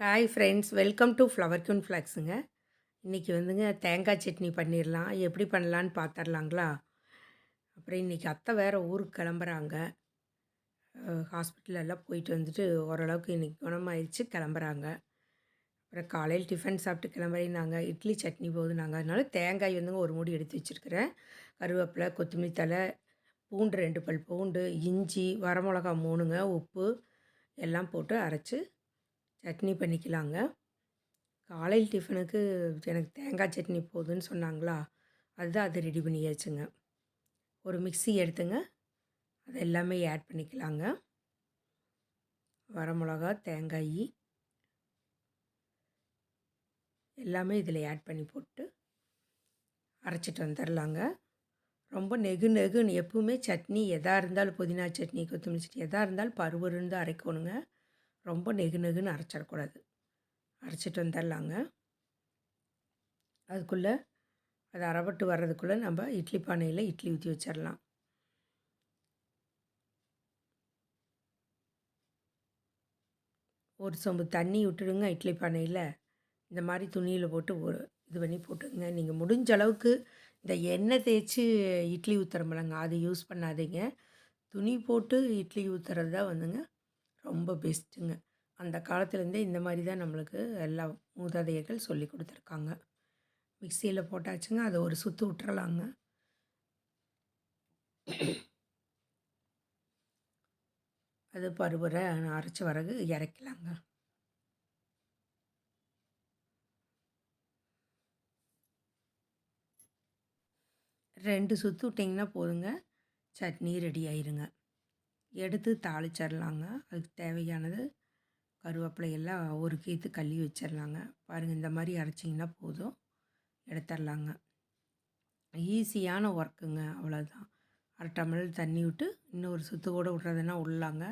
Hi friends welcome to flower queen ஃப்ளாக்ஸுங்க இன்றைக்கி வந்துங்க தேங்காய் சட்னி பண்ணிடலாம் எப்படி பண்ணலான்னு பார்த்துடலாங்களா அப்புறம் இன்றைக்கி அத்தை வேறு ஊருக்கு கிளம்புறாங்க. ஹாஸ்பிட்டல் எல்லாம் போயிட்டு வந்துட்டு ஓரளவுக்கு இன்றைக்கி குணமாயிடுச்சு கிளம்புறாங்க. அப்புறம் காலையில் டிஃபன் சாப்பிட்டு கிளம்புறீங்க இட்லி சட்னி போகுதுனாங்க அதனால தேங்காய் வந்துங்க ஒரு மூடி எடுத்து வச்சுருக்கிறேன். கருவேப்பிலை கொத்தமல்லி தழை பூண்டு ரெண்டு பல் பூண்டு இஞ்சி வரமிளகா மூணுங்க உப்பு எல்லாம் போட்டு அரைச்சி சட்னி பண்ணிக்கலாங்க. காலையில் டிஃபனுக்கு எனக்கு தேங்காய் சட்னி போதுன்னு சொன்னாங்களா? அதுதான் அதை ரெடி பண்ணியாச்சுங்க. ஒரு மிக்ஸி எடுத்துங்க. அது எல்லாமே ஆட் பண்ணிக்கலாங்க. வரமிளகா தேங்காய் எல்லாமே இதில் ஆட் பண்ணி போட்டு அரைச்சிட்டு வந்துடலாங்க ரொம்ப நெகு நெகுன்னு எப்பவுமே சட்னி எதாக இருந்தாலும் புதினா சட்னி கொத்தமல்லி சட்னி எதாக இருந்தாலும் பருவருன்னு தான் அரைக்கணுங்க. ரொம்ப நெகு நெகுன்னு அரைச்சிடக்கூடாது. அரைச்சிட்டு வந்துடலாங்க. அதுக்குள்ளே அது அறவட்டு வர்றதுக்குள்ளே நம்ம இட்லி பானையில் இட்லி ஊற்றி வச்சிடலாம். ஒரு சொம்பு தண்ணி விட்டுடுங்க இட்லி பானையில். இந்த மாதிரி துணியில் போட்டு ஒரு இது பண்ணி போட்டுங்க நீங்கள் முடிஞ்ச அளவுக்கு இந்த எண்ணெய் தேய்ச்சி இட்லி ஊற்றுறமில்லங்க அது யூஸ் பண்ணாதீங்க. துணி போட்டு இட்லி ஊற்றுறது தான் வந்துங்க ரொம்ப பெஸ்ட்டுங்க. அந்த காலத்துலேருந்தே இந்த மாதிரி தான் நம்மளுக்கு எல்லா மூதாதையர்கள் சொல்லி கொடுத்துருக்காங்க. மிக்சியில் போட்டாச்சுங்க அதை ஒரு சுற்று விட்டுறலாங்க. அது பருவரை அரைச்ச வரகு இறக்கலாங்க. ரெண்டு சுற்று விட்டிங்கன்னா போதுங்க. சட்னி ரெடி ஆயிருங்க. எடுத்து தாளிச்சிடலாங்க அதுக்கு தேவையானது கருவேப்பிலை எல்லாம் ஒரு கீத்து கழுவி வச்சிடலாங்க பாருங்கள் இந்த மாதிரி அரைச்சிங்கன்னா போதும். எடுத்துடலாங்க ஈஸியான ஒர்க்குங்க அவ்வளோதான் அரை டம்ளர் தண்ணி விட்டு இன்னொரு சுத்து கூட விட்றதுன்னா உள்ளாங்க.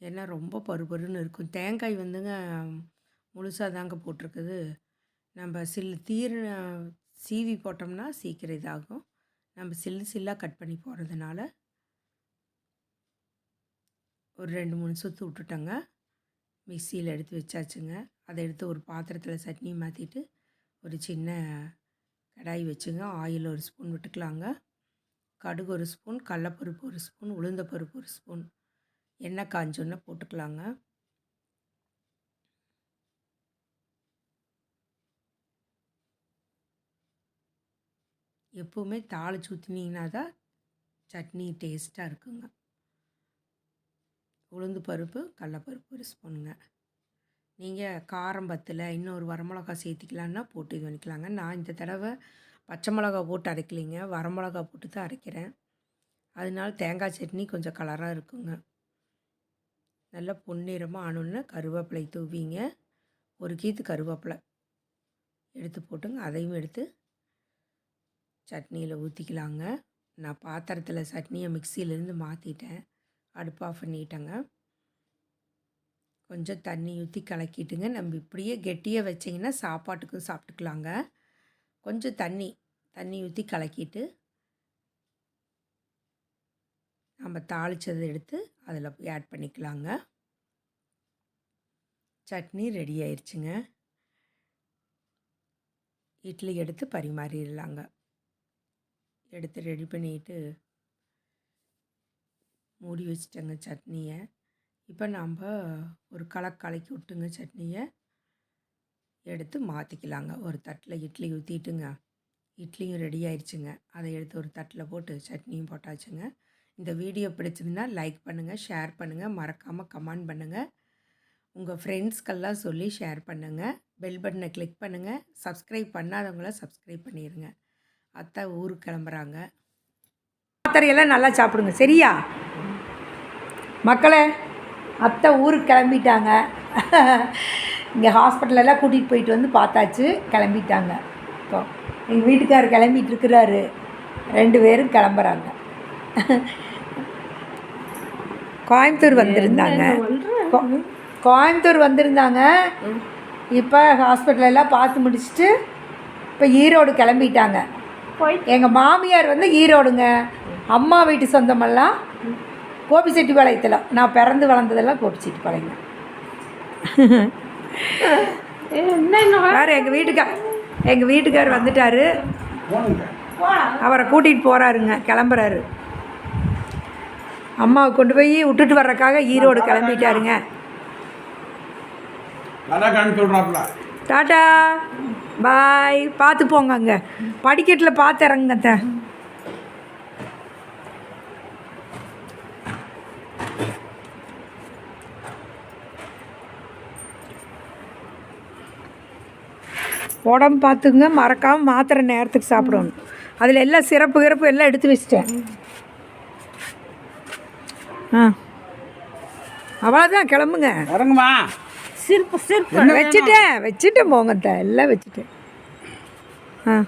ஏன்னா ரொம்ப பருபருன்னு இருக்கும். தேங்காய் வந்துங்க முழுசாக தாங்க போட்டிருக்குது. நம்ம சில் தீர சீவி போட்டோம்னா சீக்கிரம் இதாகும். நம்ம சில்லு சில்லாக கட் பண்ணி போகிறதுனால ஒரு ரெண்டு மூணு சுற்று விட்டுட்டோங்க. மிக்சியில் எடுத்து வச்சாச்சுங்க. அதை எடுத்து ஒரு பாத்திரத்தில் சட்னி மாற்றிட்டு ஒரு சின்ன கடாய் வச்சுங்க. ஆயில் ஒரு ஸ்பூன் விட்டுக்கலாங்க. கடுகு ஒரு ஸ்பூன் கடலப்பருப்பு ஒரு ஸ்பூன் உளுந்தப்பருப்பு ஒரு ஸ்பூன் எண்ணெய் காஞ்சோன்னா போட்டுக்கலாங்க. எப்போவுமே தாளிச்சு ஊற்றினீங்கன்னா தான் சட்னி டேஸ்ட்டாக இருக்குங்க. உளுந்து பருப்பு கடலப்பருப்பு ஒரு ஸ்பூனுங்க நீங்கள் காரம் பத்தில் இன்னொரு வரமிளகா சேர்த்திக்கலான்னா போட்டு இது பண்ணிக்கலாங்க. நான் இந்த தடவை பச்சை மிளகா போட்டு அரைக்கலைங்க. வரமிளகா போட்டு தான் அரைக்கிறேன். அதனால தேங்காய் சட்னி கொஞ்சம் கலராக இருக்குங்க. நல்லா பொன்னிறமாக ஆனோன்னு கருவேப்பிலை தூவிங்க. ஒரு கீத்து கருவேப்பிலை எடுத்து போட்டுங்க. அதையும் எடுத்து சட்னியில் ஊற்றிக்கலாங்க நான் பாத்திரத்தில் சட்னியை மிக்சியிலேருந்து மாற்றிட்டேன் அடுப்பு ஆஃப் பண்ணிட்டேங்க. கொஞ்சம் தண்ணி ஊற்றி கலக்கிட்டுங்க. நம்ம இப்படியே கெட்டியாக வச்சிங்கன்னா சாப்பாட்டுக்கும் சாப்பிட்டுக்கலாங்க. கொஞ்சம் தண்ணி தண்ணி ஊற்றி கலக்கிட்டு நம்ம தாளித்ததை எடுத்து அதில் ஆட் பண்ணிக்கலாங்க. சட்னி ரெடி ஆயிடுச்சுங்க இட்லி எடுத்து பரிமாறிடலாங்க. எடுத்து ரெடி பண்ணிட்டு மூடி வச்சிட்டேங்க சட்னியை. இப்போ நாம் ஒரு களை கலக்கி விட்டுங்க சட்னியை. எடுத்து மாற்றிக்கலாங்க ஒரு தட்டில் இட்லி ஊற்றிட்டுங்க இட்லியும் ரெடி ஆயிடுச்சுங்க அதை எடுத்து ஒரு தட்டில் போட்டு சட்னியும் போட்டாச்சுங்க. இந்த வீடியோ பிடிச்சிருந்தா லைக் பண்ணுங்கள் ஷேர் பண்ணுங்கள் மறக்காமல் கமெண்ட் பண்ணுங்கள் உங்கள் ஃப்ரெண்ட்ஸ்க்கெல்லாம் சொல்லி ஷேர் பண்ணுங்கள் பெல் பட்டனை கிளிக் பண்ணுங்கள் சப்ஸ்கிரைப் பண்ணாதவங்கள சப்ஸ்கிரைப் பண்ணிடுங்க அத்தை ஊருக்கு கிளம்புறாங்க. மாத்திரையெல்லாம் நல்லா சாப்பிடுங்க. சரியா? மக்களே அத்தை ஊருக்கு கிளம்பிட்டாங்க. இங்கே ஹாஸ்பிட்டலெல்லாம் கூட்டிகிட்டு போயிட்டு வந்து பார்த்தாச்சு கிளம்பிட்டாங்க. இப்போ எங்கள் வீட்டுக்காரர் கிளம்பிட்டு இருக்கிறாரு. ரெண்டு பேரும் கிளம்புறாங்க. கோயம்புத்தூர் வந்திருந்தாங்க. கோயம்புத்தூர் வந்திருந்தாங்க. இப்போ ஹாஸ்பிட்டலெல்லாம் பார்த்து முடிச்சுட்டு இப்போ ஈரோடு கிளம்பிட்டாங்க. எங்கள் மாமியார் வந்து ஈரோடுங்க. அம்மா வீட்டு சொந்தமெல்லாம் கோபிச்செட்டிப்பாளையத்தில் நான் பிறந்து வளர்ந்ததெல்லாம் கோபிச்செட்டிப்பாளையம் வேறு எங்கள் வீட்டுக்கார் எங்கள் வீட்டுக்கார் வந்துட்டாரு. அவரை கூட்டிகிட்டு போகிறாருங்க கிளம்புறாரு. அம்மாவை கொண்டு போய் விட்டுட்டு வர்றதுக்காக ஈரோடு கிளம்பிட்டாருங்க. டாட்டா பாய் பார்த்து போங்க அங்கே படிக்கட்டில் பார்த்து இறங்குங்க உடம்பு பார்த்துங்க மறக்காமல் மாத்திரை நேரத்துக்கு சாப்பிடணும். அதில் எல்லாம் சிறப்பு கிறப்பு எல்லாம் எடுத்து வச்சிட்டேன். ஆ. அவ்வளோதான் கிளம்புங்க. இறங்குமா? சிரிப்பு சிரிப்பு. வச்சுட்டேன் வச்சுட்டேன் போங்க அத்தை, எல்லாம் வச்சுட்டேன். ஆ.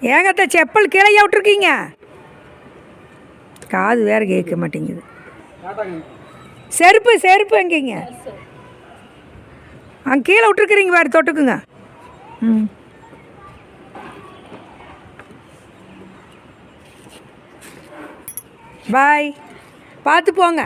ஏங்க அத்தை, செப்பல் கீழே விட்டுருக்கீங்க. காது வேற கேட்க மாட்டேங்குது. செருப்பு செருப்பு எங்கேங்க? அங்கே கீழே விட்டுருக்குறீங்க வேறு தொட்டுக்குங்க. ம். பாய். பார்த்து போங்க.